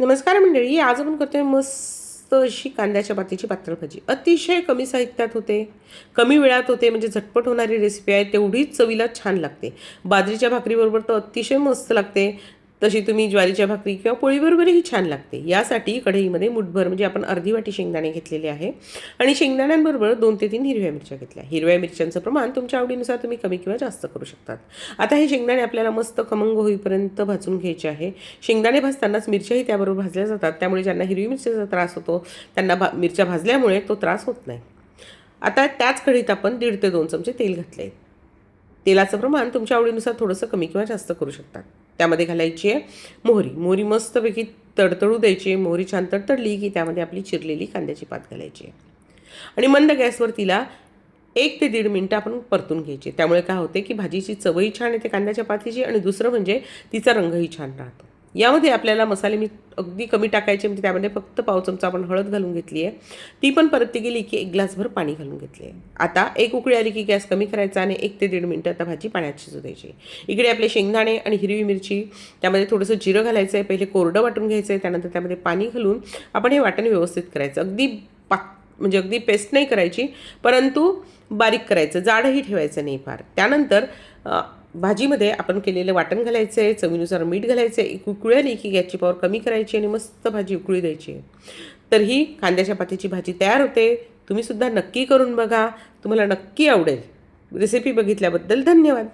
नमस्कार मंडळी आज आपण करतोय मस्त अशी कांद्याच्या पातीची पातळ भाजी अतिशय कमी साहित्यात होते कमी वेळात होते म्हणजे झटपट होणारी रेसिपी आहे तेवढीच चवीला छान लागते. बाजरीच्या भाकरीबरोबर तर अतिशय मस्त लागते. तशी तुम्ही ज्वारीच्या भाकरी किंवा पोळीबरोबरही छान लागते. यासाठी कढईमध्ये मुठभर म्हणजे आपण अर्धी वाटी शेंगदाणे घेतलेले आहे. आणि शेंगदाण्यांबरोबर दोन ते तीन हिरव्या मिरच्या घेतल्या. हिरव्या मिरच्यांचं प्रमाण तुमच्या आवडीनुसार तुम्ही कमी किंवा जास्त करू शकतात. आता हे शेंगदाणे आपल्याला मस्त खमंग होईपर्यंत भाजून घ्यायचे आहे. शेंगदाणे भाजतानाच मिरच्याही त्याबरोबर भाजल्या जातात. त्यामुळे ज्यांना हिरवी मिरच्याचा त्रास होतो त्यांना भा मिरच्या भाजल्यामुळे तो त्रास होत नाही. आता त्याच कढईत आपण दीड ते दोन चमचे तेल घातले तेलाचं प्रमाण तुमच्या आवडीनुसार थोडंसं कमी किंवा जास्त करू शकतात. त्यामध्ये घालायची आहे मोहरी. मोहरी मस्तपैकी तडतडू द्यायची मोहरी छान तडतडली की त्यामध्ये आपली चिरलेली कांद्याची पात घालायची आहे. आणि मंद गॅसवर तिला एक ते दीड मिनटं आपण परतून घ्यायची त्यामुळे काय होते की भाजीची चवही छान येते कांद्याच्या पातीची आणि दुसरं म्हणजे तिचा रंगही छान राहतो. यामध्ये आपल्याला मसाले मी अगदी कमी टाकायचे म्हणजे त्यामध्ये फक्त पाव चमचा आपण हळद घालून घेतली आहे. ती पण परतती गेली की एक ग्लासभर पाणी घालून घेतले आहे. आता एक उकळी आली की गॅस कमी करायचा आणि एक ते दीड मिनटं आता भाजी पाण्यात शिजू द्यायची. इकडे आपले शेंगदाणे आणि हिरवी मिरची त्यामध्ये थोडंसं जिरं घालायचं आहे पहिले कोरडं वाटून घ्यायचं आहे त्यानंतर त्यामध्ये पाणी घालून आपण हे वाटण व्यवस्थित करायचं. अगदी पाक म्हणजे अगदी पेस्ट नाही करायची परंतु बारीक करायचं. जाडही ठेवायचं नाही फार. त्यानंतर भाजीमध्ये आपण केलेलं वाटण घालायचं आहे चवीनुसार मीठ घालायचं आहे एक आली की गॅसची पॉवर कमी करायची आणि मस्त भाजी उकळी द्यायची आहे. तर ही कांद्याच्या पातीची भाजी तयार होते. तुम्हीसुद्धा नक्की करून बघा. तुम्हाला नक्की आवडेल. रेसिपी बघितल्याबद्दल धन्यवाद.